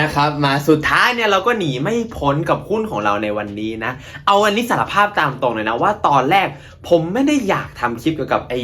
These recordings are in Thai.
นะครับมาสุดท้ายเนี่ยเราก็หนีไม่พ้นกับหุ้นของเราในวันนี้นะ เอาอันนี้สารภาพตามตรงเลยนะว่าตอนแรกผมไม่ได้อยากทำคลิปเกี่ยวกับไอ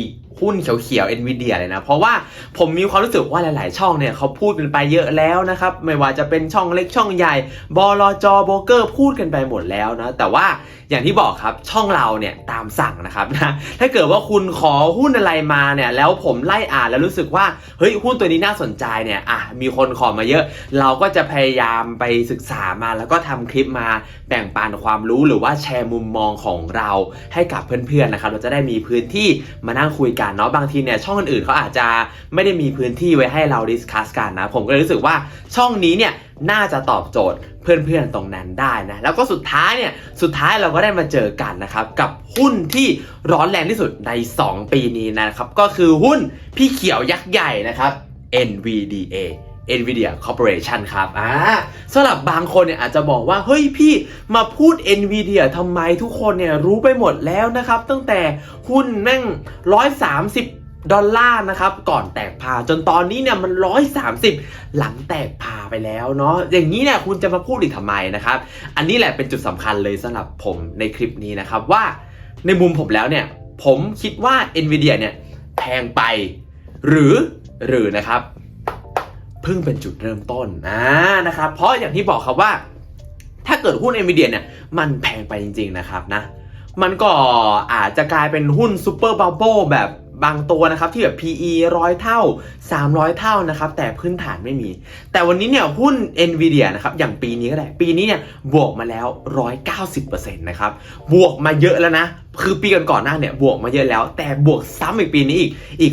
หุ้นเขียวๆ NVIDIA เดียเลยนะ เพราะว่าผมมีความรู้สึกว่าหลาย ๆ ช่องเนี่ยเขาพูดกันไปเยอะแล้วนะครับ ไม่ว่าจะเป็นช่องเล็กช่องใหญ่บลจโบรกเกอร์พูดกันไปหมดแล้วนะ แต่ว่าอย่างที่บอกครับช่องเราเนี่ยตามสั่งนะครับนะถ้าเกิดว่าคุณขอหุ้นอะไรมาเนี่ยแล้วผมไล่อ่านแล้วรู้สึกว่าเฮ้ยหุ้นตัวนี้น่าสนใจเนี่ยอะมีคนขอมาเยอะ เราก็จะพยายามไปศึกษามาแล้วก็ทำคลิปมาแบ่งปันความรู้หรือว่าแชร์มุมมองของเราให้กับเพื่อน ๆ นะครับ เราจะได้มีพื้นที่มานั่งคุยกันเนาะบางทีเนี่ยช่องอื่นเขาอาจจะไม่ได้มีพื้นที่ไว้ให้เราดิสคัสกันนะ ผมก็เลยรู้สึกว่าช่องนี้เนี่ยน่าจะตอบโจทย์เพื่อนๆตรงนั้นได้นะ แล้วก็สุดท้ายเนี่ยสุดท้ายเราก็ได้มาเจอกันนะครับ กับหุ้นที่ร้อนแรงที่สุดใน 2 ปีนี้นะครับ ก็คือหุ้นพี่เขียวยักษ์ใหญ่นะครับ NVDA NVIDIA Corporation ครับอ่าสำหรับบางคนเนี่ยอาจจะบอกว่า เฮ้ยพี่มาพูด NVIDIA ทำไมทุกคนเนี่ยรู้ไปหมดแล้วนะครับ ตั้งแต่หุ้นแม่ง 130ดอลลาร์นะครับก่อนแตกพาจนตอนนี้เนี่ยมัน 130 หลังแตกพาไปแล้วเนาะอย่างนี้เนี่ยคุณจะมาพูดอีกทำไมนะครับ อันนี้แหละเป็นจุดสำคัญเลยสำหรับผมในคลิปนี้นะครับว่าในมุมผมแล้วเนี่ย ผมคิดว่า NVIDIA เนี่ยแพงไป หรือหรือนะครับ เพิ่งเป็นจุดเริ่มต้นอ่านะครับเพราะอย่างที่บอกครับว่า ถ้าเกิดหุ้น NVIDIA เนี่ยมันแพงไปจริง ๆ นะครับนะมันก็อาจจะกลายเป็นหุ้นซูเปอร์บับเบิลแบบ บางตัวนะครับที่แบบ PE ร้อยเท่า 300 เท่านะครับแต่พื้นฐานไม่มี แต่วันนี้เนี่ยหุ้น NVIDIA นะครับอย่างปีนี้ก็ได้ ปีนี้เนี่ยบวกมาแล้ว 190%นะครับบวกมาเยอะแล้วนะ คือปีก่อนๆหน้าเนี่ยบวกมาเยอะแล้ว แต่บวกซ้ำอีกปีนี้อีกอีก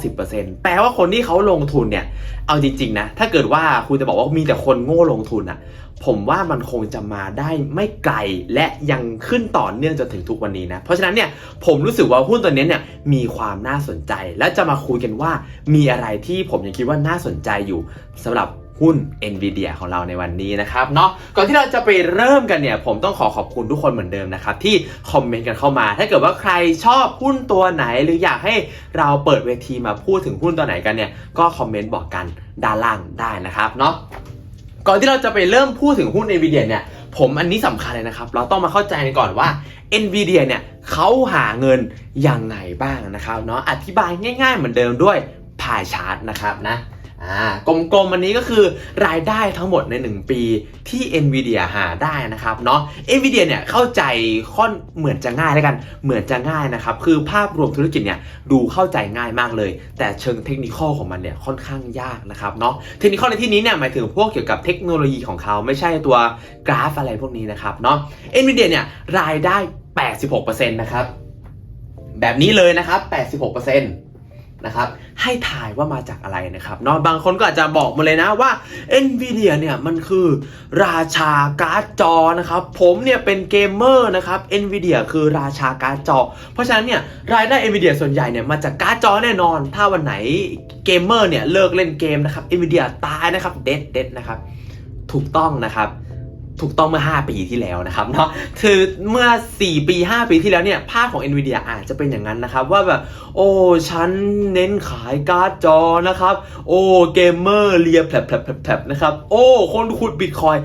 190%แปลว่าคนที่เขาลงทุนเนี่ยเอาจริงๆนะถ้าเกิดว่าคุณจะบอกว่ามีแต่คนโง่ลงทุนอะ ผมว่ามันคงจะมาได้ไม่ไกลและยังขึ้นต่อเนื่องจนถึงทุกวันนี้นะ เพราะฉะนั้นเนี่ยผมรู้สึกว่าหุ้นตัวนี้เนี่ยมีความน่าสนใจ และจะมาคุยกันว่ามีอะไรที่ผมยังคิดว่าน่าสนใจอยู่สำหรับหุ้น NVIDIA ของเราในวันนี้นะครับเนาะก่อนที่เราจะไปเริ่มกันเนี่ย ผมต้องขอขอบคุณทุกคนเหมือนเดิมนะครับ ที่คอมเมนต์กันเข้ามา ถ้าเกิดว่าใครชอบหุ้นตัวไหน หรืออยากให้เราเปิดเวทีมาพูดถึงหุ้นตัวไหนกันเนี่ย ก็คอมเมนต์บอกกันด้านล่างได้นะครับเนาะ ก่อนที่เราจะไปเริ่มพูดถึงหุ้น NVIDIA เนี่ย ผมอันนี้สำคัญเลยนะครับ เราต้องมาเข้าใจกันก่อนว่า NVIDIA เนี่ยเขาหาเงินยังไงบ้างนะครับเนาะ อธิบายง่ายๆเหมือนเดิมด้วยพายชาร์ตนะครับนะ อ่ากลมๆอันนี้ก็คือรายได้ทั้งหมดใน 1 ปีที่ NVIDIA หาได้นะครับเนาะ NVIDIA เนี่ยเข้าใจค่อนเหมือนจะง่ายแล้วกันเหมือนจะง่ายนะครับคือภาพรวมธุรกิจเนี่ยดูเข้าใจง่ายมากเลย แต่เชิงเทคนิคของมันเนี่ยค่อนข้างยากนะครับเนาะเทคนิคในที่นี้เนี่ยหมายถึงพวกเกี่ยวกับเทคโนโลยีของเขาไม่ใช่ตัวกราฟอะไรพวกนี้นะครับเนาะ NVIDIA เนี่ยรายได้ 86%นะครับแบบนี้เลยนะครับ 86% นะครับให้ถ่ายว่ามาจากอะไรนะครับเนาะบางคนก็อาจจะบอกมาเลยนะว่า NVIDIA เนี่ยมันคือราชาการ์ดจอนะครับผมเนี่ยเป็นเกมเมอร์นะครับ NVIDIA คือราชาการ์ดจอ เพราะฉะนั้นเนี่ยรายได้ NVIDIA ส่วนใหญ่เนี่ยมาจากการ์ดจอแน่นอน ถ้าวันไหนเกมเมอร์เนี่ยเลิกเล่นเกมนะครับ NVIDIA ตายนะครับเด็ดเด็ดนะครับถูกต้องนะครับ ถูกต้องเมื่อ 5 ปีที่แล้วนะครับเนาะคือเมื่อ 4 ปี 5 ปีที่แล้วเนี่ยภาพของ NVIDIA อาจจะเป็นอย่างนั้นนะครับว่าแบบโอ้ฉันเน้นขายการ์ดจอนะครับโอ้เกมเมอร์เลียแผลบแผลบนะครับโอ้คนขุดบิตคอย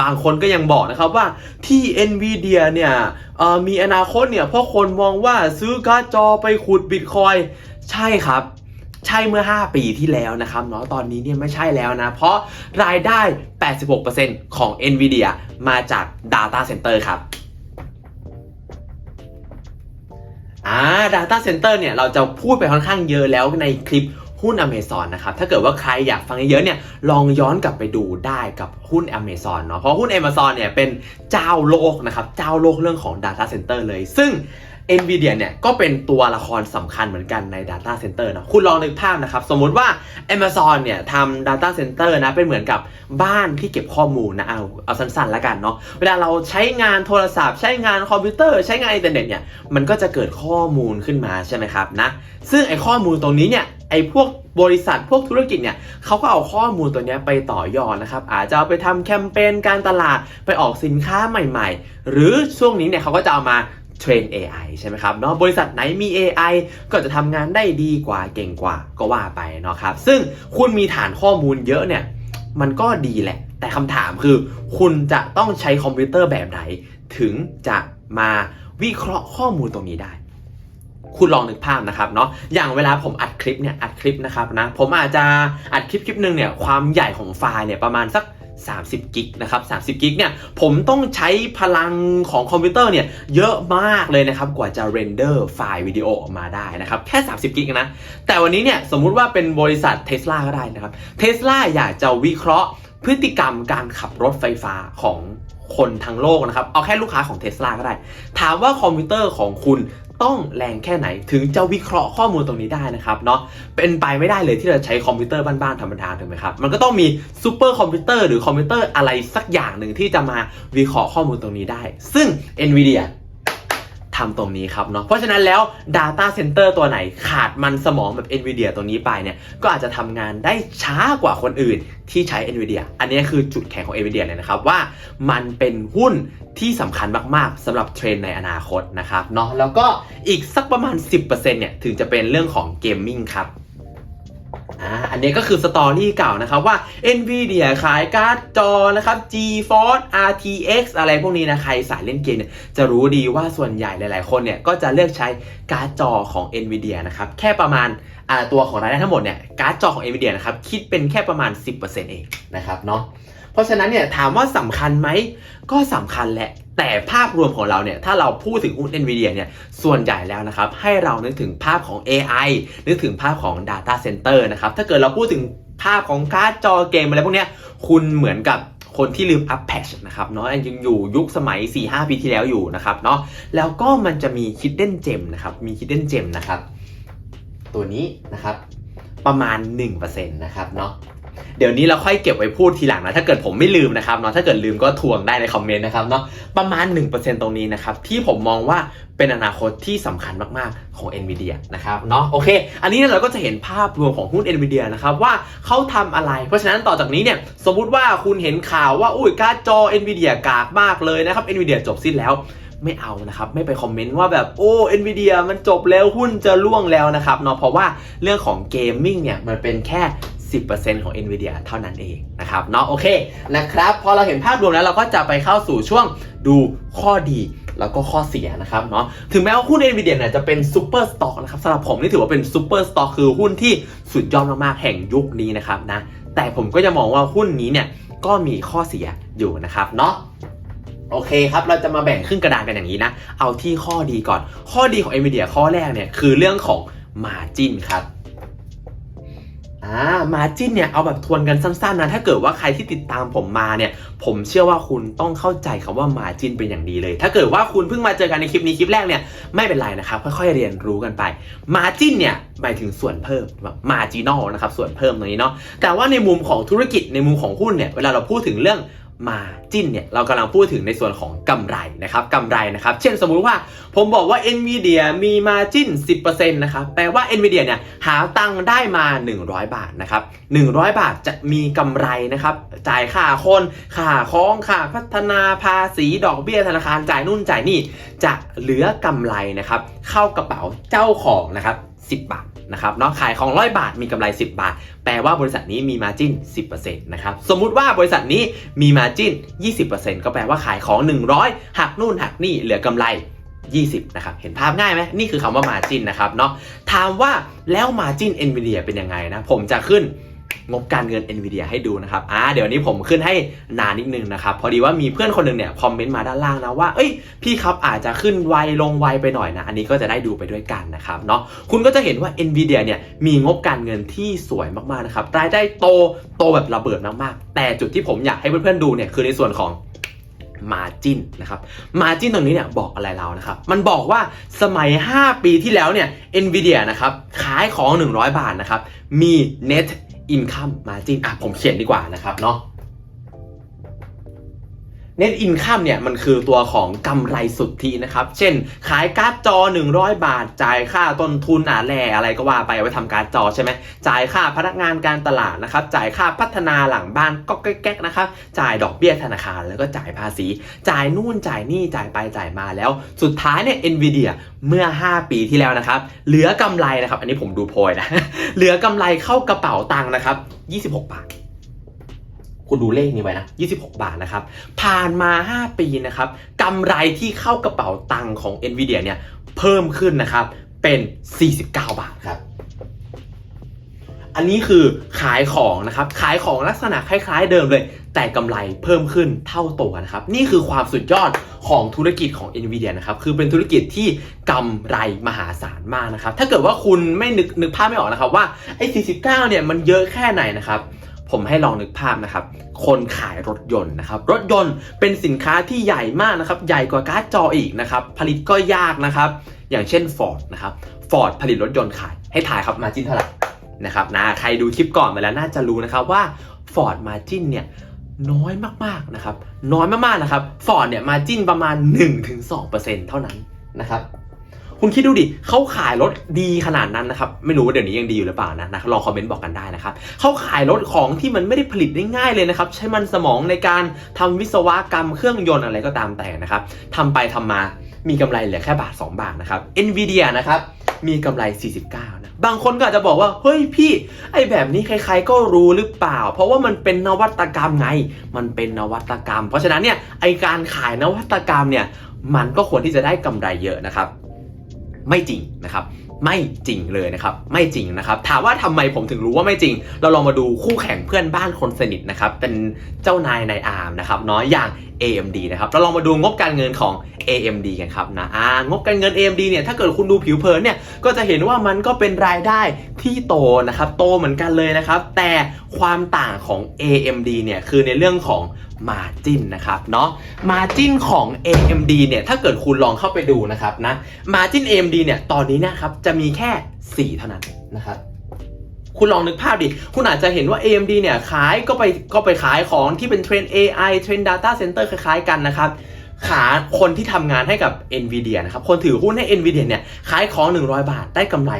บางคนก็ยังบอกนะครับว่าที่ NVIDIA เนี่ยมีอนาคตเนี่ยเพราะคนมองว่าซื้อการ์ดจอไปขุดบิตคอยใช่ครับ ใช่เมื่อ 5 ปีที่แล้วนะครับเนาะตอนนี้เนี่ยไม่ใช่แล้วนะ เพราะรายได้ 86%ของ NVIDIA มาจาก Data Center ครับอ่า Data Center เนี่ยเราจะพูดไปค่อนข้างเยอะแล้วในคลิปหุ้น Amazon นะครับ ถ้าเกิดว่าใครอยากฟังเยอะเนี่ยลองย้อนกลับไปดูได้กับหุ้น Amazon เนาะเพราะหุ้น Amazon เนี่ยเป็นเจ้าโลกนะครับ เจ้าโลกเรื่องของ Data Center เลย ซึ่ง NVIDIA เนี่ยก็เป็นตัวละครสำคัญเหมือนกันใน Data Center นะคุณลองนึกภาพนะครับ สมมุติว่า Amazon เนี่ยทำ Data Center นะ เป็นเหมือนกับบ้านที่เก็บข้อมูลนะ เอาเอาสั้นๆแล้วกันเนาะเวลาเราใช้งานโทรศัพท์ ใช้งานคอมพิวเตอร์ ใช้งานอินเทอร์เน็ตเนี่ยมันก็จะเกิดข้อมูลขึ้นมาใช่ไหมครับนะซึ่งไอ้ข้อมูลตรงนี้เนี่ยไอ้พวกบริษัทพวกธุรกิจเนี่ยเขาก็เอาข้อมูลตัวนี้ไปต่อยอดนะครับ อาจจะเอาไปทำแคมเปญการตลาดไปออกสินค้าใหม่ ๆ หรือช่วงนี้เนี่ยเขาก็จะเอามา เทรน AI ใช่ไหมครับเนาะบริษัทไหนมี AI ก็จะทำงานได้ดีกว่าเก่งกว่าก็ว่าไปเนาะครับ ซึ่งคุณมีฐานข้อมูลเยอะเนี่ย มันก็ดีแหละ แต่คำถามคือ คุณจะต้องใช้คอมพิวเตอร์แบบไหน ถึงจะมาวิเคราะห์ข้อมูลตรงนี้ได้ คุณลองนึกภาพนะครับเนาะอย่างเวลาผมอัดคลิปเนี่ยอัดคลิปนะครับนะผมอาจจะอัดคลิปคลิปหนึ่งเนี่ยความใหญ่ของไฟล์เนี่ยประมาณสัก 30 กิกนะครับ30 กิกเนี่ยผมต้องใช้พลังของคอมพิวเตอร์เนี่ยเยอะมากเลยนะครับกว่าจะเรนเดอร์ไฟล์วิดีโอออกมาได้นะครับแค่ 30 กิกนะ แต่วันนี้เนี่ยสมมุติว่าเป็นบริษัทเทสลาก็ได้นะครับเทสลาอยากจะวิเคราะห์พฤติกรรมการขับรถไฟฟ้าของ คนทั้งโลกนะครับ เอาแค่ลูกค้าของเทสลาก็ได้ ถามว่าคอมพิวเตอร์ของคุณต้องแรงแค่ไหนถึงจะวิเคราะห์ข้อมูลตรงนี้ได้นะครับเนาะเป็นไปไม่ได้เลยที่จะใช้คอมพิวเตอร์บ้านๆธรรมดาถูกไหมครับ มันก็ต้องมีซูเปอร์คอมพิวเตอร์หรือคอมพิวเตอร์อะไรสักอย่างหนึ่งที่จะมาวิเคราะห์ข้อมูลตรงนี้ได้ ซึ่ง NVIDIA ทำตรงนี้ครับเนาะ เพราะฉะนั้นแล้ว Data Center ตัวไหนขาดมันสมองแบบ NVIDIA ตัวนี้ไปเนี่ย ก็อาจจะทำงานได้ช้ากว่าคนอื่นที่ใช้ NVIDIA อันนี้คือจุดแข็งของ NVIDIA เลยนะครับ ว่ามันเป็นหุ้นที่สำคัญมากๆสำหรับเทรนในอนาคตนะครับเนาะ แล้วก็อีกสักประมาณ 10%เนี่ยถึงจะเป็นเรื่องของเกมมิ่งครับ อ่าอันนี้ก็คือสตอรี่เก่านะครับว่า NVIDIA ขายการ์ดจอนะครับ GeForce RTX อะไรพวกนี้นะใครสายเล่นเกมเนี่ยจะรู้ดีว่าส่วนใหญ่หลาย ๆ คนเนี่ยก็จะเลือกใช้การ์ดจอของ NVIDIA นะครับแค่ประมาณตัวของรายได้ทั้งหมดเนี่ยการ์ดจอของ NVIDIA นะครับคิดเป็นแค่ประมาณ 10%เองนะครับเนาะ เพราะฉะนั้นเนี่ยถามว่าสำคัญไหมก็สำคัญแหละแต่ภาพรวมของเราเนี่ยถ้าเราพูดถึงหุ้น NVIDIA เนี่ยส่วนใหญ่แล้วนะครับให้เรานึกถึงภาพของ AI นึกถึงภาพของ Data Center นะครับถ้าเกิดเราพูดถึงภาพของการ์ดจอเกมอะไรพวกเนี้ยคุณเหมือนกับคนที่ลืมอัพแพชนะครับเนาะยังอยู่ยุคสมัย 4-5 ปีที่แล้วอยู่นะครับเนาะแล้วก็มันจะมี Hidden Gem นะครับมี Hidden Gem นะครับตัวนี้นะครับประมาณ 1%นะครับเนาะ เดี๋ยวนี้เราค่อยเก็บไว้พูดทีหลังนะ ถ้าเกิดผมไม่ลืมนะครับเนาะถ้าเกิดลืมก็ทวงได้ในคอมเมนต์นะครับเนาะประมาณ 1%ตรงนี้นะครับ ที่ผมมองว่าเป็นอนาคตที่สำคัญมาก ๆ ของ NVIDIA นะครับเนาะโอเค อันนี้เราก็จะเห็นภาพรวมของหุ้น NVIDIA นะครับว่าเขาทำอะไร เพราะฉะนั้นต่อจากนี้เนี่ยสมมุติว่าคุณเห็นข่าวว่าอุ้ยการ์ดจอ NVIDIA กากมากเลยนะครับ NVIDIA จบสิ้นแล้วไม่เอานะครับ ไม่ไปคอมเมนต์ว่าแบบโอ้ NVIDIA มันจบแล้วหุ้นจะล่วงแล้วนะครับเนาะเพราะว่าเรื่องของเกมมิ่งเนี่ย มันเป็นแค่ 10%ของ NVIDIA เท่านั้นเองนะครับเนาะโอเคนะครับพอเราเห็นภาพรวมแล้วเราก็จะไปเข้าสู่ช่วงดูข้อดีแล้วก็ข้อเสียนะครับเนาะถึงแม้ว่าหุ้น NVIDIA เนี่ยจะเป็นซูเปอร์สต็อกนะครับสำหรับผมนี่ถือว่าเป็นซูเปอร์สต็อกคือหุ้นที่สุดยอดมากๆแห่งยุคนี้นะครับนะแต่ผมก็จะมองว่าหุ้นนี้เนี่ยก็มีข้อเสียอยู่นะครับเนาะโอเคครับ เราจะมาแบ่งครึ่งกระดานกันอย่างนี้นะ เอาที่ข้อดีก่อน ข้อดีของ NVIDIA ข้อแรกเนี่ยคือเรื่องของ Margin ครับ อ่ามาจิ้นเนี่ยเอาแบบทวนกันสั้นๆนะถ้าเกิดว่าใครที่ติดตามผมมาเนี่ย ผมเชื่อว่าคุณต้องเข้าใจคำว่ามาจิ้นเป็นอย่างดีเลย ถ้าเกิดว่าคุณเพิ่งมาเจอกันในคลิปนี้คลิปแรกเนี่ยไม่เป็นไรนะครับค่อยๆเรียนรู้กันไปมาจิ้นเนี่ยหมายถึงส่วนเพิ่มแบบมาจีนอลนะครับส่วนเพิ่มตรงนี้เนาะแต่ว่าในมุมของธุรกิจในมุมของหุ้นเนี่ยเวลาเราพูดถึงเรื่อง มาจิ้นเนี่ยเรากำลังพูดถึงในส่วนของกำไรนะครับกำไรนะครับ เช่นสมมุติว่าผมบอกว่า NVIDIA มีมาจิ้น 10%นะครับแปลว่า NVIDIA เนี่ยหาตังค์ได้มา 100 บาทนะครับ100 บาทจะมีกำไรนะครับจ่ายค่าคนค่าของค่าพัฒนาภาษีดอกเบี้ยธนาคารจ่ายนู่นจ่ายนี่ จะเหลือกำไรนะครับเข้ากระเป๋าเจ้าของนะครับ10 บาท นะครับเนาะขายของร้อยบาทมีกำไร 10 บาท แปลว่าบริษัทนี้มีมาจิ้น 10%นะครับสมมุติว่าบริษัทนี้มีมาจิ้น 20%ก็แปลว่าขายของ 100 หักนู่นหักนี่เหลือกำไร 20นะครับเห็นภาพง่ายไหมนี่คือคำว่ามาจิ้นนะครับเนาะถามว่าแล้วมาจิ้นเอ็นวีเดียเป็นยังไงนะผมจะขึ้น งบการเงิน NVIDIA ให้ดูนะครับอ่าเดี๋ยวนี้ผมขึ้นให้นานนิดนึงนะครับ พอดีว่ามีเพื่อนคนหนึ่งเนี่ยคอมเมนต์มาด้านล่างนะว่า เอ้ย พี่ครับอาจจะขึ้นไวลงไวไปหน่อยนะ อันนี้ก็จะได้ดูไปด้วยกันนะครับเนาะ คุณก็จะเห็นว่า NVIDIA เนี่ยมีงบการเงินที่สวยมากๆนะครับ รายได้โตโตแบบระเบิดมากๆ แต่จุดที่ผมอยากให้เพื่อนๆดูเนี่ยคือในส่วนของ Margin นะครับ Margin ตรงนี้เนี่ยบอกอะไรเรานะครับ มันบอกว่าสมัย 5 ปีที่แล้วเนี่ย NVIDIA นะครับขายของ 100 บาทนะครับมี Net Income Margin อะผมเขียนดีกว่านะครับเนาะ Net Income เนี่ยมันคือตัวของกำไรสุทธินะครับ เช่น ขายการ์ดจอ 100 บาท จ่ายค่าต้นทุนอะแร่อะไรก็ว่าไปไว้ทำการ์ดจอใช่ไหมจ่ายค่าพนักงานการตลาดนะครับ จ่ายค่าพัฒนาหลังบ้านก็แก๊กๆนะครับ จ่ายดอกเบี้ยธนาคารแล้วก็จ่ายภาษี จ่ายนู่นจ่ายนี่จ่ายไปจ่ายมาแล้ว สุดท้ายเนี่ย NVIDIA เมื่อ 5 ปีที่แล้วนะครับ เหลือกำไรนะครับ อันนี้ผมดูโพยนะ เหลือกำไรเข้ากระเป๋าตังค์นะครับ 26 บาท คุณดูเลขนี้ไว้นะ 26 บาทนะครับ ผ่านมา 5 ปีนะครับกำไรที่เข้ากระเป๋าตังค์ของ NVIDIA เนี่ยเพิ่มขึ้นนะครับ เป็น 49 บาทครับ อันนี้คือขายของนะครับ ขายของลักษณะคล้าย ๆ เดิมเลย แต่กำไรเพิ่มขึ้นเท่าตัวนะครับ นี่คือความสุดยอดของธุรกิจของ NVIDIA นะครับ คือเป็นธุรกิจที่กำไรมหาศาลมากนะครับ ถ้าเกิดว่าคุณไม่นึกนึกภาพไม่ออกนะครับว่าไอ้49เนี่ยมันเยอะแค่ไหนนะครับ ผมให้ลองนึกภาพนะครับ คนขายรถยนต์นะครับ รถยนต์เป็นสินค้าที่ใหญ่มากนะครับ ใหญ่กว่าการ์ดจออีกนะครับ ผลิตก็ยากนะครับ อย่างเช่น Ford นะครับ Ford ผลิตรถยนต์ขาย ให้ถ่ายครับมาจินเท่าไหร่นะครับนะใครดูคลิปก่อนไปแล้วน่าจะรู้นะครับว่า Ford Margin เนี่ยน้อยมากๆนะครับ น้อยมากๆนะครับ Ford เนี่ย Margin ประมาณ 1-2%เท่านั้นนะครับ คุณคิดดูดิเขาขายรถดีขนาดนั้นนะครับ ไม่รู้ว่าเดี๋ยวนี้ยังดีอยู่หรือเปล่านะนะลองคอมเมนต์บอกกันได้นะครับเขาขายรถของที่มันไม่ได้ผลิตได้ง่ายเลยนะครับ ใช้มันสมองในการทำวิศวกรรมเครื่องยนต์อะไรก็ตามแต่นะครับทำไปทำมามีกำไรเหลือแค่บาท 2 บาทนะครับ NVIDIA นะครับมีกำไร 49 นะ บางคนก็อาจจะบอกว่า เฮ้ยพี่ ไอแบบนี้ใครๆก็รู้หรือเปล่า เพราะว่ามันเป็นนวัตกรรมไง มันเป็นนวัตกรรม เพราะฉะนั้นเนี่ย ไอการขายนวัตกรรมเนี่ย มันก็ควรที่จะได้กำไรเยอะนะครับ ไม่จริงนะครับไม่จริงเลยนะครับไม่จริงนะครับถามว่าทำไมผมถึงรู้ว่าไม่จริง เราลองมาดูคู่แข่งเพื่อนบ้านคนสนิทนะครับเป็นเจ้านายนายอาร์มนะครับเนาะอย่าง AMD นะครับเราลองมาดูงบการเงินของ AMD กันครับนะอ่างบการเงิน AMD เนี่ยถ้าเกิดคุณดูผิวเผินเนี่ยก็จะเห็นว่ามันก็เป็นรายได้ที่โตนะครับโตเหมือนกันเลยนะครับ แต่ความต่างของ AMD เนี่ยคือในเรื่องของ Margin นะครับเนาะ Margin ของ AMD เนี่ยถ้าเกิดคุณลองเข้าไปดูนะครับนะ Margin AMD เนี่ยตอนนี้นะครับจะมีแค่ 4 เท่านั้นนะครับ คุณลองนึกภาพดิ คุณอาจจะเห็นว่า AMD เนี่ยขายก็ไปก็ไปขายของที่เป็นเทรน AI เทรนด์ Data Center คล้ายๆกันนะครับขาคนที่ทำงานให้กับ NVIDIA นะครับ คนถือหุ้นให้ NVIDIA เนี่ยขายของ 100 บาทได้กำไร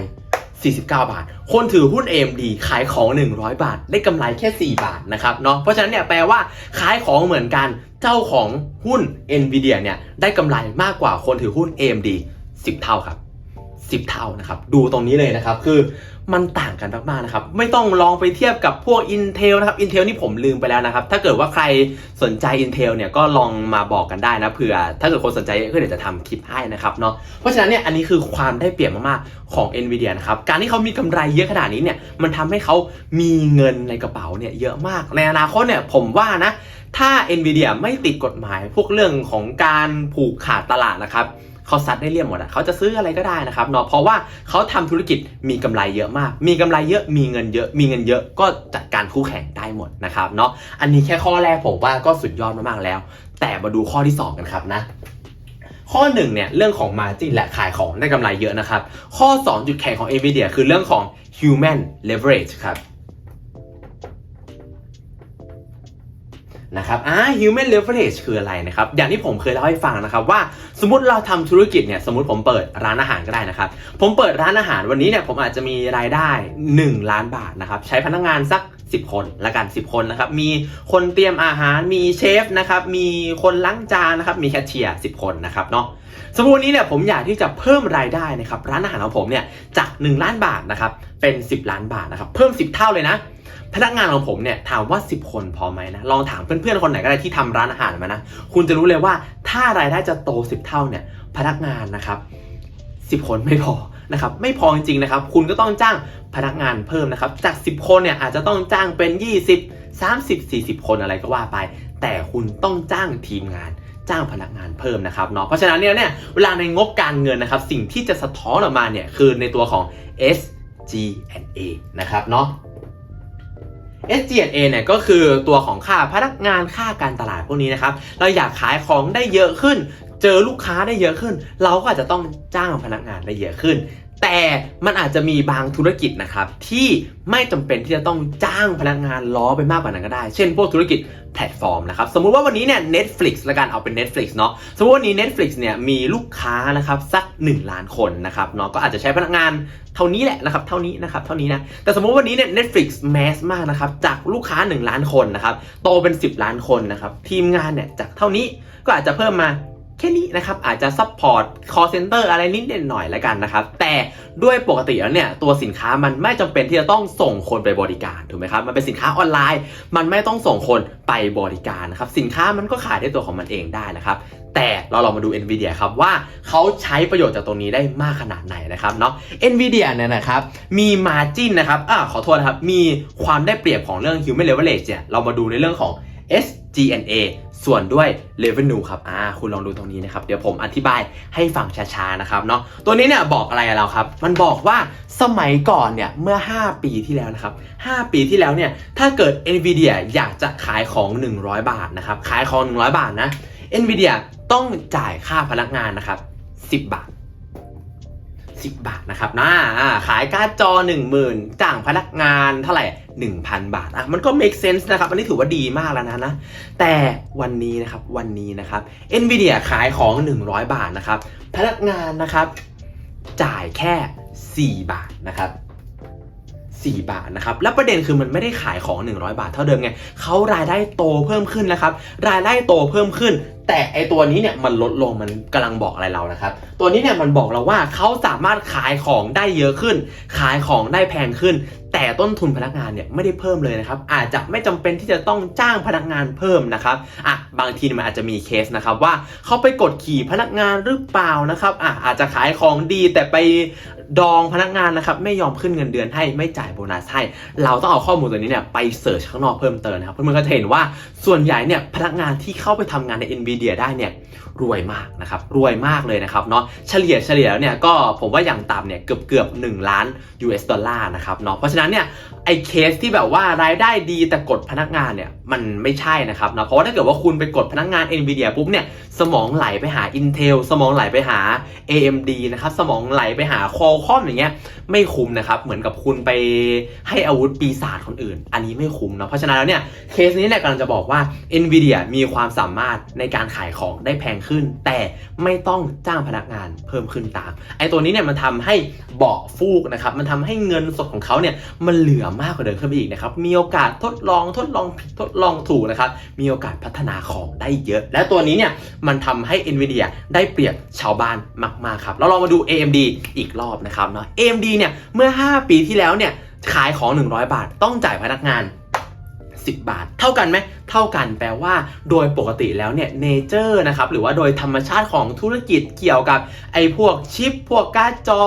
49 บาท คนถือหุ้น AMD ขายของ 100 บาท ได้กำไรแค่ 4 บาทนะครับเนาะ เพราะฉะนั้นเนี่ยแปลว่าขายของเหมือนกัน เจ้าของหุ้น NVIDIA เนี่ยได้กำไรมากกว่าคนถือหุ้น AMD 10 เท่าครับ 10 เท่านะครับ ดูตรงนี้เลยนะครับ คือมันต่างกันมากๆนะครับ ไม่ต้องลองไปเทียบกับพวก Intel นะครับ Intel นี่ผมลืมไปแล้วนะครับ ถ้าเกิดว่าใครสนใจ Intel เนี่ยก็ลองมาบอกกันได้นะเผื่อ ถ้าเกิดคนสนใจก็เดี๋ยวจะทำคลิปให้นะครับเนาะ เพราะฉะนั้นเนี่ยอันนี้คือความได้เปรียบมากๆของ NVIDIA นะครับ การที่เขามีกำไรเยอะขนาดนี้เนี่ยมันทำให้เขามีเงินในกระเป๋าเนี่ยเยอะมาก ในอนาคตเนี่ยผมว่านะ ถ้า NVIDIA ไม่ติดกฎหมายพวกเรื่องของการผูกขาดตลาดนะครับ เขาซัดได้เรียบหมดอะเขาจะซื้ออะไรก็ได้นะครับเนาะเพราะว่าเขาทำธุรกิจมีกำไรเยอะมาก มีกำไรเยอะมีเงินเยอะมีเงินเยอะก็จัดการคู่แข่งได้หมดนะครับเนาะอันนี้แค่ข้อแรกผมว่าก็สุดยอดมากๆแล้ว แต่มาดูข้อที่ 2 กันครับนะข้อหนึ่งเนี่ยเรื่องของ margin และขายของได้กำไรเยอะนะครับ ข้อ 2 จุดแข็งของ NVIDIA คือเรื่องของ human leverage ครับ นะครับอ่า human leverage คืออะไรนะครับ อย่างที่ผมเคยเล่าให้ฟังนะครับว่าสมมติเราทำธุรกิจเนี่ยสมมติผมเปิดร้านอาหารก็ได้นะครับ ผมเปิดร้านอาหารวันนี้เนี่ยผมอาจจะมีรายได้ 1 ล้านบาทนะครับใช้พนักงานสัก10 คนละกัน 10 คนนะครับ มีคนเตรียมอาหาร มีเชฟนะครับ มีคนล้างจานนะครับ มีแคชเชียร์ 10 คนนะครับเนาะสมมตินนี้เนี่ยผมอยากที่จะเพิ่มรายได้นะครับ ร้านอาหารของผมเนี่ยจาก 1 ล้านบาทนะครับ เป็น 10 ล้านบาทนะครับ เพิ่ม 10 เท่าเลยนะ พนักงานของผมเนี่ยถามว่า 10 คนพอไหมนะลองถามเพื่อนๆคนไหนก็ได้ที่ทำร้านอาหารมานะคุณจะรู้เลยว่าถ้ารายได้จะโต 10 เท่าเนี่ยพนักงานนะครับ10 คนไม่พอนะครับไม่พอจริงๆนะครับคุณก็ต้องจ้างพนักงานเพิ่มนะครับจาก 10 คนเนี่ยอาจจะต้องจ้างเป็น 20 30 40 คนอะไรก็ว่าไป แต่คุณต้องจ้างทีมงานจ้างพนักงานเพิ่มนะครับเนาะเพราะฉะนั้นเนี่ยเนี่ยเวลาในงบการเงินนะครับสิ่งที่จะสะท้อนออกมาเนี่ยคือในตัวของ SG&A นะครับเนาะ SG&A เนี่ยก็คือตัวของค่าพนักงานค่าการตลาดพวกนี้นะครับ เราอยากขายของได้เยอะขึ้น เจอลูกค้าได้เยอะขึ้น เราก็อาจจะต้องจ้างพนักงานได้เยอะขึ้น แต่มันอาจจะมีบางธุรกิจนะครับที่ไม่จำเป็นที่จะต้องจ้างพนักงานล้อไปมากกว่านั้นก็ได้ เช่นพวกธุรกิจแพลตฟอร์มนะครับสมมุติว่าวันนี้เนี่ย Netflix ละกันเอาเป็น Netflix เนาะสมมติวันนี้ Netflix เนี่ยมีลูกค้านะครับสัก 1 ล้านคนนะครับเนาะก็อาจจะใช้พนักงานเท่านี้แหละนะครับเท่านี้นะครับเท่านี้นะแต่สมมติวันนี้เนี่ย Netflix แมสมากนะครับจากลูกค้า 1 ล้านคนนะครับโตเป็น 10 ล้านคนนะครับทีมงานเนี่ยจากเท่านี้ก็อาจจะเพิ่มมา แค่นี้นะครับอาจจะซัพพอร์ต call center อะไรนิดหน่อยล้วกันนะครับ แต่ด้วยปกติแล้วเนี่ยตัวสินค้ามันไม่จำเป็นที่จะต้องส่งคนไปบริการถูกไหมครับมันเป็นสินค้าออนไลน์ มันไม่ต้องส่งคนไปบริการนะครับสินค้ามันก็ขายได้ตัวของมันเองได้นะครับแต่เราลองมาดู NVIDIA ครับว่าเขาใช้ประโยชน์จากตรงนี้ได้มากขนาดไหนนะครับเนาะ NVIDIA เนี่ยนะครับมี margin นะครับอ่าขอโทษนะครับมีความได้เปรียบของเรื่อง human leverage เนี่ยเรามาดูในเรื่องของ S G N A ส่วนด้วย revenue ครับอ่าคุณลองดูตรงนี้นะครับ เดี๋ยวผมอธิบายให้ฟังช้าๆนะครับเนาะตัวนี้เนี่ยบอกอะไรเราครับ มันบอกว่าสมัยก่อนเนี่ยเมื่อ 5 ปีที่แล้วนะครับ 5 ปีที่แล้วเนี่ยถ้าเกิด NVIDIA อยากจะขายของ 100 บาทนะครับขายของ 100 บาทนะ NVIDIA ต้องจ่ายค่าพนักงานนะครับ 10 บาท 10บาทนะครับนะอ่าขายการ์ดจอ 10,000จ้างพนักงานเท่าไหร่ 1,000 บาทอะมันก็ make sense นะครับ อันนี้ถือว่าดีมากแล้วนะนะ แต่วันนี้นะครับวันนี้นะครับ NVIDIA ขายของ 100 บาทนะครับ พนักงานนะครับ จ่ายแค่ 4 บาทนะครับ 4 บาทนะครับ แล้วประเด็นคือมันไม่ได้ขายของ 100 บาทเท่าเดิมไงเขารายได้โตเพิ่มขึ้นนะครับ รายได้โตเพิ่มขึ้น แต่ไอตัวนี้เนี่ยมันลดลงมันกำลังบอกอะไรเรานะครับ ตัวนี้เนี่ยมันบอกเราว่าเขาสามารถขายของได้เยอะขึ้น ขายของได้แพงขึ้น แต่ต้นทุนพนักงานเนี่ยไม่ได้เพิ่มเลยนะครับ อาจจะไม่จำเป็นที่จะต้องจ้างพนักงานเพิ่มนะครับอะบางทีมันอาจจะมีเคสนะครับว่าเขาไปกดขี่พนักงานหรือเปล่านะครับอะอาจจะขายของดีแต่ไปดองพนักงานนะครับไม่ยอมขึ้นเงินเดือนให้ไม่จ่ายโบนัสให้ เราต้องเอาข้อมูลตัวนี้เนี่ยไปเสิร์ชข้างนอกเพิ่มเติมนะครับเพื่อนๆก็จะเห็นว่าส่วนใหญ่เนี่ยพนักงานที่เข้าไปทำงานใน NVIDIA ได้เนี่ยรวยมากนะครับรวยมากเลยนะครับเนาะเฉลี่ยเฉลี่ยแล้วเนี่ยก็ผมว่าอย่างต่ำเนี่ยเกือบเกือบ1ล้าน US ดอลลาร์นะครับเนาะเพราะฉะนั้นเนี่ยไอ้เคสที่แบบว่ารายได้ดีแต่กดพนักงานเนี่ยมันไม่ใช่นะครับเนาะเพราะว่าถ้าเกิดว่าคุณไปกดพนักงาน NVIDIA ปุ๊บเนี่ยสมองไหลไปหา Intel สมองไหลไปหา AMD นะครับสมองไหลไปหา Qualcomm อย่างเงี้ยไม่คุ้มนะครับเหมือนกับคุณไปให้อาวุธปีศาจคนอื่น อันนี้ไม่คุ้มเนาะเพราะฉะนั้นแล้วเนี่ยเคสนี้เนี่ยกำลังจะบอกว่า NVIDIA มีความสามารถในการขายของได้แพงขึ้น แต่ไม่ต้องจ้างพนักงานเพิ่มขึ้นตามไอ้ตัวนี้เนี่ยมันทำให้เบาะฟูกนะครับมันทำให้เงินสดของเขาเนี่ยมันเหลือมากกว่าเดิมขึ้นไปอีกนะครับ มีโอกาสทดลองทดลองผิดทดลองถูกนะครับ มีโอกาสพัฒนาของได้เยอะ และตัวนี้เนี่ยมันทำให้ NVIDIA ได้เปรียบชาวบ้านมากๆครับแล้วลองมาดู AMD อีกรอบนะครับเนาะ AMD เนี่ยเมื่อ 5 ปีที่แล้วเนี่ยขายของ 100 บาท ต้องจ่ายพนักงาน 10 บาท เท่ากันไหมเท่ากันแปลว่า โดยปกติแล้วเนี่ยเนเจอร์นะครับหรือว่าโดยธรรมชาติของธุรกิจเกี่ยวกับไอ้พวกชิป พวกการ์ดจอ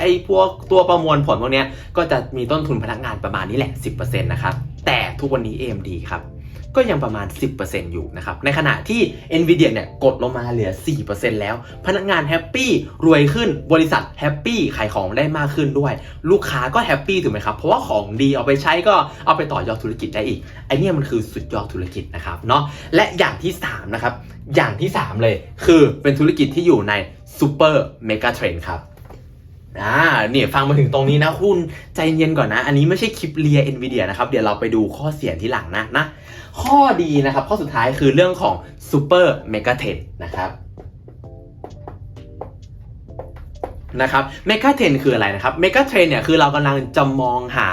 ไอ้พวกตัวประมวลผลพวกเนี้ยก็จะมีต้นทุนพนักงานประมาณนี้แหละ 10%นะครับแต่ทุกวันนี้ AMD ครับ ก็ยังประมาณ 10%อยู่นะครับ ในขณะที่ NVIDIA เนี่ยกดลงมาเหลือ 4%แล้ว พนักงานแฮปปี้รวยขึ้น บริษัทแฮปปี้ขายของได้มากขึ้นด้วย ลูกค้าก็แฮปปี้ถูกไหมครับ เพราะว่าของดีเอาไปใช้ก็เอาไปต่อยอดธุรกิจได้อีก ไอเนี่ยมันคือสุดยอดธุรกิจนะครับเนาะ และอย่างที่ 3 นะครับ อย่างที่ 3 เลย คือเป็นธุรกิจที่อยู่ในซูเปอร์เมกะเทรนครับอ่าเนี่ยฟังมาถึงตรงนี้นะคุณใจเย็นก่อนนะ อันนี้ไม่ใช่คลิปเลีย NVIDIA นะครับ เดี๋ยวเราไปดูข้อเสียที่หลังนะนะ ข้อดีนะครับ ข้อสุดท้ายคือเรื่องของ Super Mega t e n นะครับ นะครับเมก a เทรนคืออะไรนะครับเมก a เทรนเนี่ยคือเรากำลังจะมองหา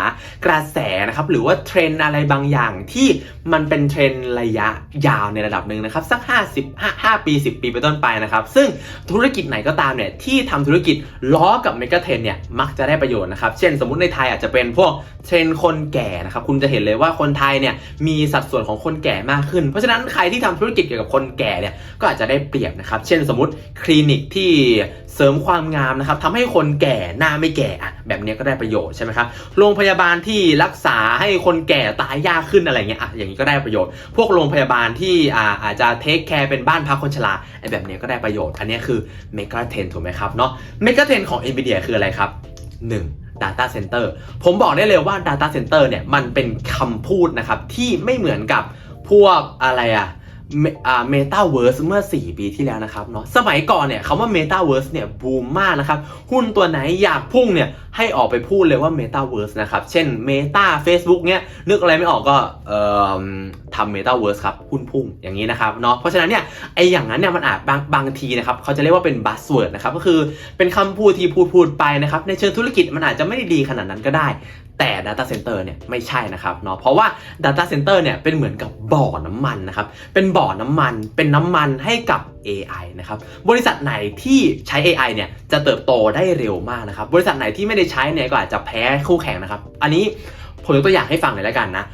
กระแสนะครับหรือว่าเทรนอะไรบางอย่างที่มันเป็นเทรนระยะยาวในระดับหนึ่งนะครับสัก 50 5 5ปี 10 ปีเป็นต้นไปนะครับซึ่งธุรกิจไหนก็ตามเนี่ยที่ทำธุรกิจล้อกับเมก a เทรนเนี่ยมักจะได้ประโยชน์นะครับเช่นสมมุติในไทยอาจจะเป็นพวกเทรนคนแก่นะครับคุณจะเห็นเลยว่าคนไทยเนี่ยมีสัดส่วนของคนแก่มากขึ้น เพราะฉะนั้นใครที่ทำธุรกิจเกี่ยวกับคนแก่เนี่ยก็อาจจะได้เปรียบนะครับเช่นสมมติคลินิกที่เสริมความงามนะครับทำให้คนแก่หน้าไม่แก่อะแบบนี้ก็ได้ประโยชน์ใช่ไหมครับโรงพยาบาลที่รักษาให้คนแก่ตายยากขึ้นอะไรเงี้ยอะอย่างนี้ก็ได้ประโยชน์ พวกโรงพยาบาลที่อ่าอาจจะเทคแคร์เป็นบ้านพักคนชราไอ้แบบนี้ก็ได้ประโยชน์ อันนี้คือเมกะเทนถูกไหมครับเนาะเมกะเทนของ NVIDIA คืออะไรครับ 1. Data Center ผมบอกได้เลยว่า Data Center เนี่ยมันเป็นคำพูดนะครับที่ไม่เหมือนกับพวกอะไรอะ เมอ่าเมตาเวิร์สเมื่อ 4 ปีที่แล้วนะครับเนาะสมัยก่อนเนี่ยคำว่าเมตาเวิร์สเนี่ยบูมมากนะครับ หุ้นตัวไหนอยากพุ่งเนี่ยให้ออกไปพูดเลยว่า Metaverse นะครับ เช่น Meta Facebook เนี่ยนึกอะไรไม่ออกก็เอ่อทำ Metaverse ครับ หุ้นพุ่งอย่างนี้นะครับเนาะเพราะฉะนั้นเนี่ยไออย่างนั้นเนี่ยมันอาจบางบางทีนะครับเขาจะเรียกว่าเป็น buzzword นะครับก็คือเป็นคำพูดที่พูดพูดไปนะครับในเชิงธุรกิจมันอาจจะไม่ได้ดีขนาดนั้นก็ได้ แต่ Data Center เนี่ยไม่ใช่นะครับเนาะเพราะว่า Data Center เนี่ยเป็นเหมือนกับบ่อน้ำมันนะครับเป็นบ่อน้ำมันเป็นน้ำมันให้กับ AI นะครับบริษัทไหนที่ใช้ AI เนี่ยจะเติบโตได้เร็วมากนะครับบริษัทไหนที่ไม่ได้ใช้เนี่ยก็อาจจะแพ้คู่แข่งนะครับอันนี้ผมยกตัวอย่างให้ฟังเลยแล้วกันนะ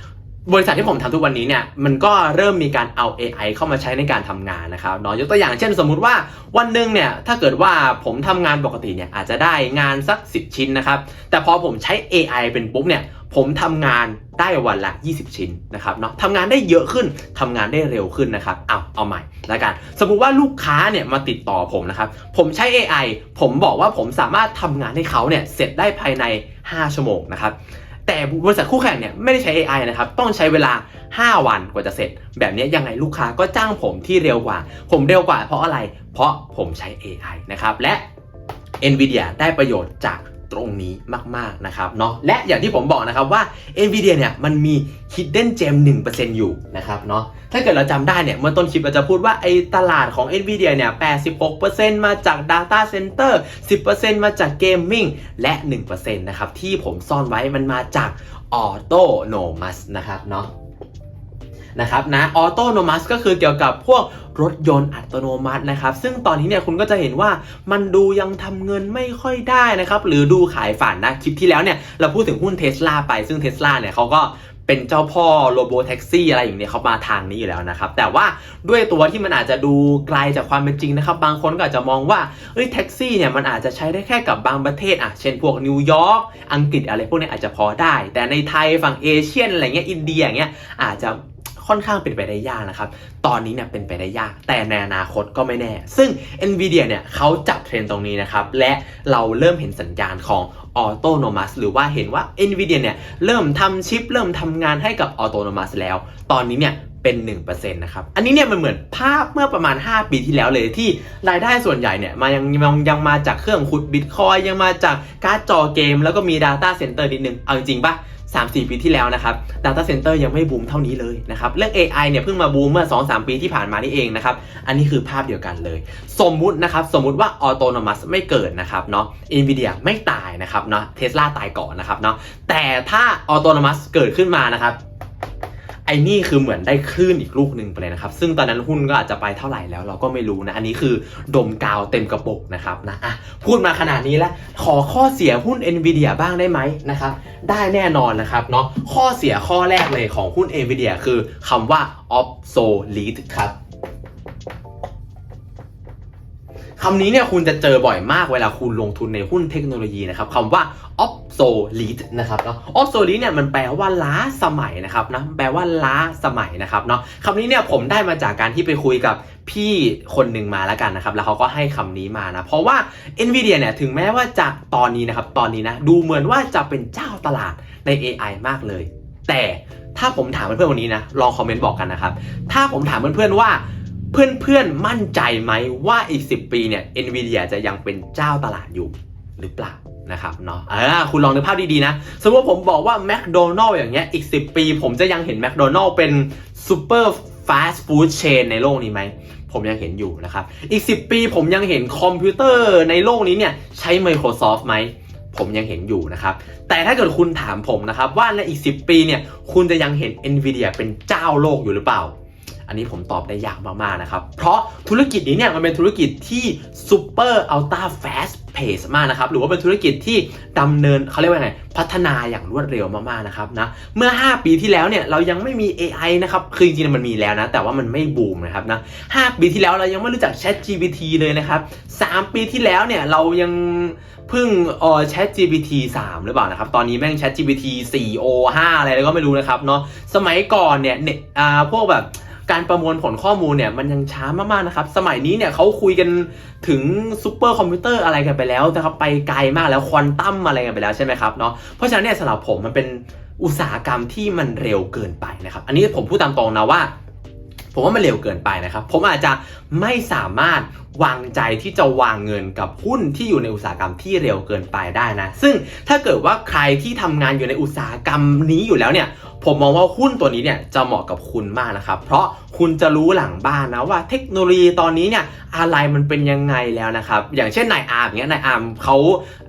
บริษัทที่ผมทำทุกวันนี้เนี่ยมันก็เริ่มมีการเอา AI เข้ามาใช้ในการทำงานนะครับเนาะยกตัวอย่างเช่นสมมุติว่าวันหนึ่งเนี่ยถ้าเกิดว่าผมทำงานปกติเนี่ยอาจจะได้งานสัก 10 ชิ้นนะครับแต่พอผมใช้ AI เป็นปุ๊บเนี่ยผมทำงานได้วันละ 20 ชิ้นนะครับเนาะทำงานได้เยอะขึ้นทำงานได้เร็วขึ้นนะครับเอาเอาใหม่ล้วกัน สมมุติว่าลูกค้าเนี่ยมาติดต่อผมนะครับผมใช้ AI ผมบอกว่าผมสามารถทำงานให้เขาเนี่ยเสร็จได้ภายใน 5 ชั่วโมงนะครับ แต่บริษัทคู่แข่งเนี่ยไม่ได้ใช้ AI นะครับ ต้องใช้เวลา 5 วันกว่าจะเสร็จ แบบนี้ยังไงลูกค้าก็จ้างผมที่เร็วกว่า ผมเร็วกว่าเพราะอะไร เพราะผมใช้ AI นะครับ และ NVIDIA ได้ประโยชน์จาก ตรงนี้มาก ๆ นะครับเนาะและอย่างที่ผมบอกนะครับว่า NVIDIA เนี่ยมันมี Hidden Gem 1%อยู่นะครับเนาะถ้าเกิดเราจำได้เนี่ยเมื่อต้นคลิปเราจะพูดว่าไอ้ตลาดของ NVIDIA เนี่ย 86%มาจาก Data Center 10%มาจาก Gaming และ 1%นะครับที่ผมซ่อนไว้มันมาจาก Autonomous นะครับเนาะ นะครับนะออโตโนมัสก็คือเกี่ยวกับพวกรถยนต์อัตโนมัตินะครับ ซึ่งตอนนี้เนี่ยคุณก็จะเห็นว่ามันดูยังทำเงินไม่ค่อยได้นะครับ หรือดูขายฝันนะ คลิปที่แล้วเนี่ย เราพูดถึงหุ้นเท s l a ไปซึ่งเท s l a เนี่ยเขาก็เป็นเจ้าพ่อโรโบแท็กซี่อะไรอย่างเนี้ยเขามาทางนี้อยู่แล้วนะครับ แต่ว่าด้วยตัวที่มันอาจจะดูไกลจากความเป็นจริงนะครับ บางคนก็อาจจะมองว่าเอ้ยแท็กซี่เนี่ยมันอาจจะใช้ได้แค่กับบางประเทศอะเช่นพวกนิวยอร์กอังกฤษอะไรพวกนี้อาจจะพอได้ แต่ในไทยฝั่งเอเชียนอะไรเงี้ยอินเดียอย่างเงี้ยอาจจะ ค่อนข้างเป็นไปได้ยากนะครับ ตอนนี้เนี่ยเป็นไปได้ยาก แต่ในอนาคตก็ไม่แน่ ซึ่ง NVIDIA เนี่ยเขาจับเทรนตรงนี้นะครับ และเราเริ่มเห็นสัญญาณของ Autonomous หรือว่าเห็นว่า NVIDIA เนี่ยเริ่มทำชิป เริ่มทำงานให้กับ Autonomous แล้ว ตอนนี้เนี่ยเป็น 1%นะครับ อันนี้เนี่ยมันเหมือนภาพเมื่อประมาณ 5 ปีที่แล้วเลยที่รายได้ส่วนใหญ่เนี่ยมายังยังยังมาจากเครื่องขุดบิตคอยยังมาจากการ์ดจอเกม แล้วก็มี Data Center นิดนึง เอาจริงปะ 3-4 ปีที่แล้วนะครับ Data Center ยังไม่บูมเท่านี้เลยนะครับ เรื่อง AI เนี่ยเพิ่งมาบูมเมื่อ 2-3 ปีที่ผ่านมานี่เองนะครับ อันนี้คือภาพเดียวกันเลย สมมุตินะครับ สมมุติว่า Autonomous ไม่เกิดนะครับเนาะ NVIDIA ไม่ตายนะครับเนาะ Tesla ตายก่อนนะครับเนาะ แต่ถ้า Autonomous เกิดขึ้นมานะครับ ไอ้นี่คือเหมือนได้คลื่นอีกลูกหนึ่งไปเลยนะครับ ซึ่งตอนนั้นหุ้นก็อาจจะไปเท่าไหร่แล้วเราก็ไม่รู้นะ อันนี้คือดมกาวเต็มกระปุกนะครับนะอะพูดมาขนาดนี้แล้ว ขอข้อเสียหุ้น NVIDIA บ้างได้ไหมนะครับ ได้แน่นอนนะครับเนาะข้อเสียข้อแรกเลยของหุ้น NVIDIA คือคำว่า obsolete ครับ คำนี้เนี่ยคุณจะเจอบ่อยมากเวลาคุณลงทุนในหุ้นเทคโนโลยีนะครับคำว่า obsolete นะครับเนาะ obsolete เนี่ยมันแปลว่าล้าสมัยนะครับนะแปลว่าล้าสมัยนะครับเนาะคำนี้เนี่ยผมได้มาจากการที่ไปคุยกับพี่คนหนึ่งมาแล้วกันนะครับ แล้วเขาก็ให้คำนี้มานะ เพราะว่า NVIDIA เนี่ยถึงแม้ว่าจะตอนนี้นะครับตอนนี้นะดูเหมือนว่าจะเป็นเจ้าตลาดใน AI มากเลย แต่ถ้าผมถามเพื่อนๆวันนี้นะลองคอมเมนต์บอกกันนะครับ ถ้าผมถามเพื่อนๆว่า เพื่อนๆ มั่นใจไหมว่าอีก 10 ปีเนี่ย NVIDIA จะยังเป็นเจ้าตลาดอยู่หรือเปล่านะครับเนาะอ่าคุณลองนึกภาพดีๆนะ สมมติผมบอกว่า McDonald อย่างเงี้ยอีก 10 ปี ผมจะยังเห็น McDonald เป็น super fast food chain ในโลกนี้ไหม ผมยังเห็นอยู่นะครับ อีก 10 ปีผมยังเห็นคอมพิวเตอร์ในโลกนี้เนี่ย ใช้ Microsoft ไหม ผมยังเห็นอยู่นะครับ แต่ถ้าเกิดคุณถามผมนะครับ ว่าในอีก 10 ปีเนี่ย คุณจะยังเห็น NVIDIA เป็นเจ้าโลกอยู่หรือเปล่า อันนี้ผมตอบได้ยากมากๆนะครับ เพราะธุรกิจนี้เนี่ยมันเป็นธุรกิจที่ super ultra fast pace มากนะครับ หรือว่าเป็นธุรกิจที่ดำเนินเขาเรียกว่าไง พัฒนาอย่างรวดเร็วมากๆนะครับนะ เมื่อ 5 ปีที่แล้วเนี่ยเรายังไม่มี AI นะครับ คือจริงๆมันมีแล้วนะ แต่ว่ามันไม่บูมนะครับนะ5ปีที่แล้วเรายังไม่รู้จัก Chat GPT เลยนะครับ 3 ปีที่แล้วเนี่ยเรายังเพิ่งเออ Chat GPT 3 หรือเปล่านะครับ ตอนนี้แม่ง Chat GPT 4 O 5อะไรแล้วก็ไม่รู้นะครับเนาะ สมัยก่อนเนี่ยเนี่ยอ่าพวกแบบ การประมวลผลข้อมูลเนี่ยมันยังช้ามากๆนะครับ สมัยนี้เนี่ยเขาคุยกันถึงซูเปอร์คอมพิวเตอร์อะไรกันไปแล้วนะครับไปไกลมากแล้วควอนตัมอะไรกันไปแล้วใช่ไหมครับเนาะเพราะฉะนั้นเนี่ยสำหรับผมมันเป็นอุตสาหกรรมที่มันเร็วเกินไปนะครับ อันนี้ผมพูดตามตรงนะว่า ผมว่ามันเร็วเกินไปนะครับ ผมอาจจะไม่สามารถ วางใจที่จะวางเงินกับหุ้นที่อยู่ในอุตสาหกรรมที่เร็วเกินไปได้นะ ซึ่งถ้าเกิดว่าใครที่ทำงานอยู่ในอุตสาหกรรมนี้อยู่แล้วเนี่ยผมมองว่าหุ้นตัวนี้เนี่ยจะเหมาะกับคุณมากนะครับ เพราะคุณจะรู้หลังบ้านนะว่าเทคโนโลยีตอนนี้เนี่ยอะไรมันเป็นยังไงแล้วนะครับ อย่างเช่นนายอาร์มอย่างเงี้ยนายอาร์มเขา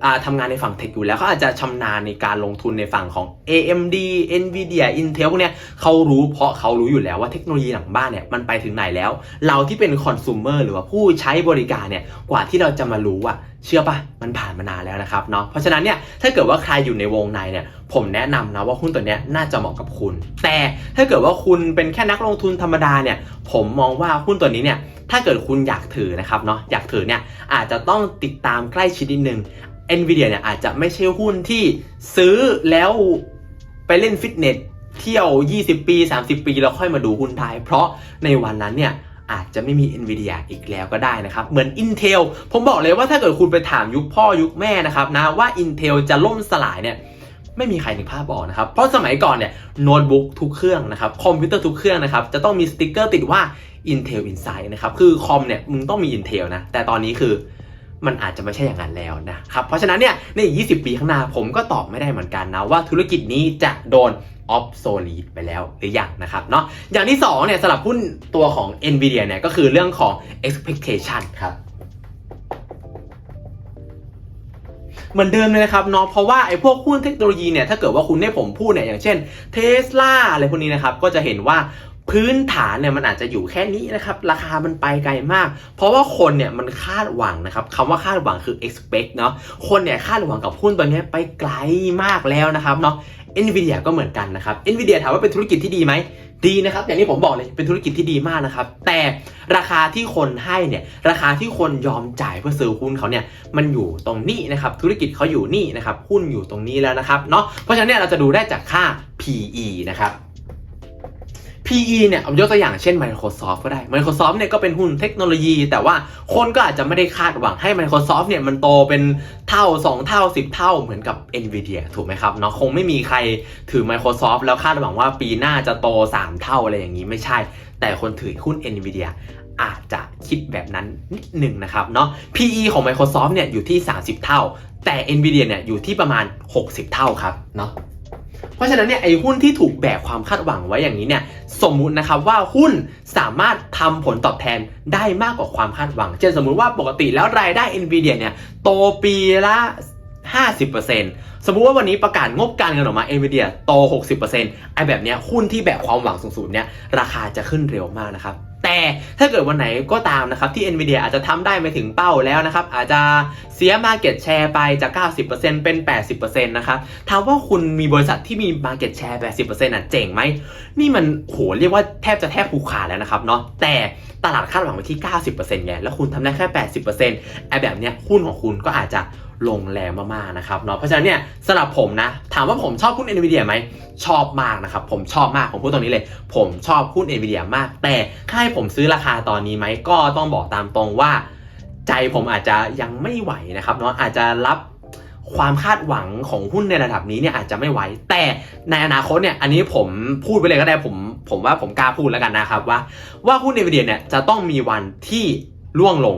อ่าทำงานในฝั่งเทคอยู่แล้วเขาอาจจะชำนาญในการลงทุนในฝั่งของ AMD Nvidia Intel พวกเนี้ยเขารู้เพราะเขารู้อยู่แล้วว่าเทคโนโลยีหลังบ้านเนี่ยมันไปถึงไหนแล้ว เราที่เป็นคอน sumer หรือว่าผู้ใช้บริการเนี่ยกว่าที่เราจะมารู้อะเชื่อปะมันผ่านมานานแล้วนะครับเนาะเพราะฉะนั้นเนี่ยถ้าเกิดว่าใครอยู่ในวงในเนี่ยผมแนะนำนะว่าหุ้นตัวเนี้ยน่าจะเหมาะกับคุณ แต่ถ้าเกิดว่าคุณเป็นแค่นักลงทุนธรรมดาเนี่ยผมมองว่าหุ้นตัวนี้เนี่ยถ้าเกิดคุณอยากถือนะครับเนาะอยากถือเนี่ยอาจจะต้องติดตามใกล้ชิดนิดนึง NVIDIA เนี่ยอาจจะไม่ใช่หุ้นที่ซื้อแล้วไปเล่นฟิตเนสเที่ยว 20 ปี 30 ปี แล้วค่อยมาดูหุ้นไทย เพราะในวันนั้นเนี่ย อาจจะไม่มี NVIDIA อีกแล้วก็ได้นะครับ เหมือน Intel ผมบอกเลยว่าถ้าเกิดคุณไปถามยุคพ่อยุคแม่นะครับนะว่า Intel จะล่มสลายเนี่ยไม่มีใครนึกภาพออกนะครับ เพราะสมัยก่อนเนี่ยโน้ตบุ๊กทุกเครื่องนะครับคอมพิวเตอร์ทุกเครื่องนะครับจะต้องมีสติกเกอร์ติดว่า Intel Inside นะครับคือคอมเนี่ยมึงต้องมี Intel นะแต่ตอนนี้คือ มันอาจจะไม่ใช่อย่างนั้นแล้วนะครับ เพราะฉะนั้นเนี่ยในอีก 20 ปีข้างหน้าผมก็ตอบไม่ได้เหมือนกันนะว่าธุรกิจนี้จะโดน obsolete ไปแล้วหรือยังนะครับเนาะอย่างที่2เนี่ยสำหรับหุ้นตัวของ Nvidia เนี่ยก็คือเรื่องของ expectation ครับเหมือนเดิมเลยนะครับเนาะเพราะว่าไอ้พวกหุ้นเทคโนโลยีเนี่ยถ้าเกิดว่าคุณให้ผมพูดเนี่ยอย่างเช่นเทสลาอะไรพวกนี้นะครับก็จะเห็นว่า พื้นฐานเนี่ยมันอาจจะอยู่แค่นี้นะครับ ราคามันไปไกลมาก เพราะว่าคนเนี่ยมันคาดหวังนะครับคำว่าคาดหวังคือ expect เนาะคนเนี่ยคาดหวังกับหุ้นตัวนี้ไปไกลมากแล้วนะครับเนาะ Nvidia ก็เหมือนกันนะครับ Nvidia ถามว่าเป็นธุรกิจที่ดีไหมดีนะครับอย่างที่ผมบอกเลยเป็นธุรกิจที่ดีมากนะครับ แต่ราคาที่คนให้เนี่ยราคาที่คนยอมจ่ายเพื่อซื้อหุ้นเขาเนี่ยมันอยู่ตรงนี้นะครับธุรกิจเขาอยู่นี่นะครับหุ้นอยู่ตรงนี้แล้วนะครับเนาะเพราะฉะนั้นเนี่ยเราจะดูได้จากค่า PE นะครับ PE เนี่ยเอายกตัวอย่างเช่น Microsoft ก็ได้ Microsoft เนี่ยก็เป็นหุ้นเทคโนโลยี แต่ว่าคนก็อาจจะไม่ได้คาดหวังให้ Microsoft เนี่ยมันโตเป็นเท่า 2 เท่า 10 เท่าเหมือนกับ Nvidia ถูกไหมครับเนาะคงไม่มีใครถือ Microsoft แล้วคาดหวังว่าปีหน้าจะโต 3 เท่าอะไรอย่างนี้ไม่ใช่ แต่คนถือหุ้น Nvidia อาจจะคิดแบบนั้นนิดหนึ่งนะครับเนาะ PE ของ Microsoft เนี่ยอยู่ที่ 30 เท่า แต่ Nvidia เนี่ยอยู่ที่ประมาณ 60 เท่าครับเนาะ เพราะฉะนั้นเนี่ยไอ้หุ้นที่ถูกแบกความคาดหวังไว้อย่างนี้เนี่ยสมมุตินะครับว่าหุ้นสามารถทำผลตอบแทนได้มากกว่าความคาดหวัง เช่นสมมุติว่าปกติแล้วรายได้ Nvidia เนี่ยโตปีละ 50% สมมุติว่าวันนี้ประกาศงบการเงินออกมา Nvidia โต 60%ไอ้แบบเนี้ยหุ้นที่แบกความหวังสูงๆเนี่ยราคาจะขึ้นเร็วมากนะครับแต่ถ้าเกิดวันไหนก็ตามนะครับที่ Nvidia อาจจะทำได้ไม่ถึงเป้าแล้วนะครับ อาจจะเสีย Market Share ไปจาก 90%เป็น 80%นะครับถามว่าคุณมีบริษัทที่มี Market Share 80%อะเจ๋งไหม นี่มันโหเรียกว่าแทบจะแทบผูกขาดแล้วนะครับเนาะแต่ ตลาดคาดหวังไว้ที่ 90%ไง แล้วคุณทำได้แค่ 80%ไอ้แบบเนี้ยหุ้นของคุณก็อาจจะลงแรงมากๆนะครับเนาะเพราะฉะนั้นเนี่ยสำหรับผมนะ ถามว่าผมชอบหุ้น Nvidia ไหมชอบมากนะครับ ผมชอบมากผมพูดตรงนี้เลย ผมชอบหุ้น Nvidia มาก แต่ให้ผมซื้อราคาตอนนี้ไหมก็ต้องบอกตามตรงว่า ใจผมอาจจะยังไม่ไหวนะครับเนาะอาจจะรับความคาดหวังของหุ้นในระดับนี้เนี่ยอาจจะไม่ไหวแต่ในอนาคตเนี่ยอันนี้ผมพูดไปเลยก็ได้ผม ผมว่าผมกล้าพูดแล้วกันนะครับว่า ว่าหุ้น Nvidia เนี่ยจะต้องมีวันที่ล่วงลง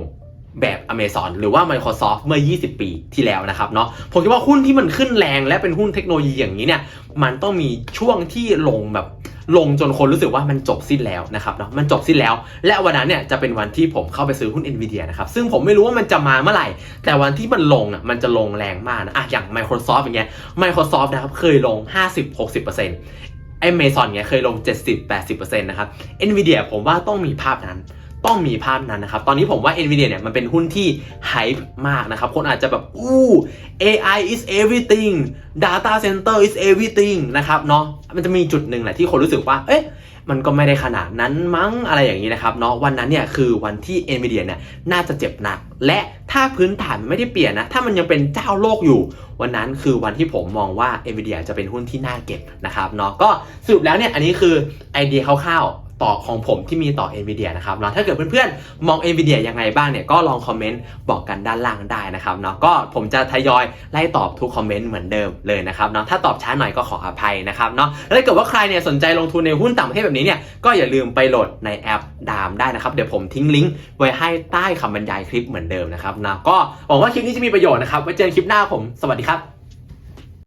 แบบ Amazon หรือว่า Microsoft เมื่อ 20 ปีที่แล้วนะครับเนาะผมคิดว่าหุ้นที่มันขึ้นแรงและเป็นหุ้นเทคโนโลยีอย่างนี้เนี่ยมันต้องมีช่วงที่ลงแบบลงจนคนรู้สึกว่ามันจบสิ้นแล้วนะครับเนาะมันจบสิ้นแล้ว และวันนั้นเนี่ยจะเป็นวันที่ผมเข้าไปซื้อหุ้น Nvidia นะครับซึ่งผมไม่รู้ว่ามันจะมาเมื่อไหร่ แต่วันที่มันลงอะมันจะลงแรงมากนะอะอย่าง Microsoft อย่างเงี้ย Microsoft นะครับเคยลง 50-60% ไอเมซอนเนี่ยเคยลง 70-80%นะครับ Nvidia ผมว่าต้องมีภาพนั้นต้องมีภาพนั้นนะครับ ตอนนี้ผมว่า Nvidia เนี่ยมันเป็นหุ้นที่ hype มากนะครับ คนอาจจะแบบ อู้ AI is everything data center is everything นะครับเนาะ มันจะมีจุดหนึ่งแหละที่คนรู้สึกว่า เอ๊ะ มันก็ไม่ได้ขนาดนั้นมั้งอะไรอย่างนี้นะครับเนาะวันนั้นเนี่ยคือวันที่เอเมเดียเนี่ยน่าจะเจ็บหนัก และถ้าพื้นฐานมันไม่ได้เปลี่ยนนะ ถ้ามันยังเป็นเจ้าโลกอยู่ วันนั้นคือวันที่ผมมองว่าเอมิเดียจะเป็นหุ้นที่น่าเก็บนะครับเนาะก็สรุปแล้วเนี่ยอันนี้คือไอเดียคร่าวๆ ต่อของผมที่มีต่อ NVIDIA นะครับเนาะถ้าเกิดเพื่อนๆ มอง NVIDIA ยังไงบ้างเนี่ยก็ลองคอมเมนต์บอกกันด้านล่างได้นะครับเนาะก็ผมจะทยอยไล่ตอบทุกคอมเมนต์เหมือนเดิมเลยนะครับเนาะถ้าตอบช้าหน่อยก็ขออภัยนะครับเนาะแล้วถ้าเกิดว่าใครเนี่ยสนใจลงทุนในหุ้นต่างประเทศแบบนี้เนี่ยก็อย่าลืมไปโหลดในแอปดามได้นะครับเดี๋ยวผมทิ้งลิงก์ไว้ให้ใต้คำบรรยายคลิปเหมือนเดิมนะครับนะก็หวังว่าคลิปนี้จะมีประโยชน์นะครับไว้เจอกันคลิปหน้าผมสวัสดีครับ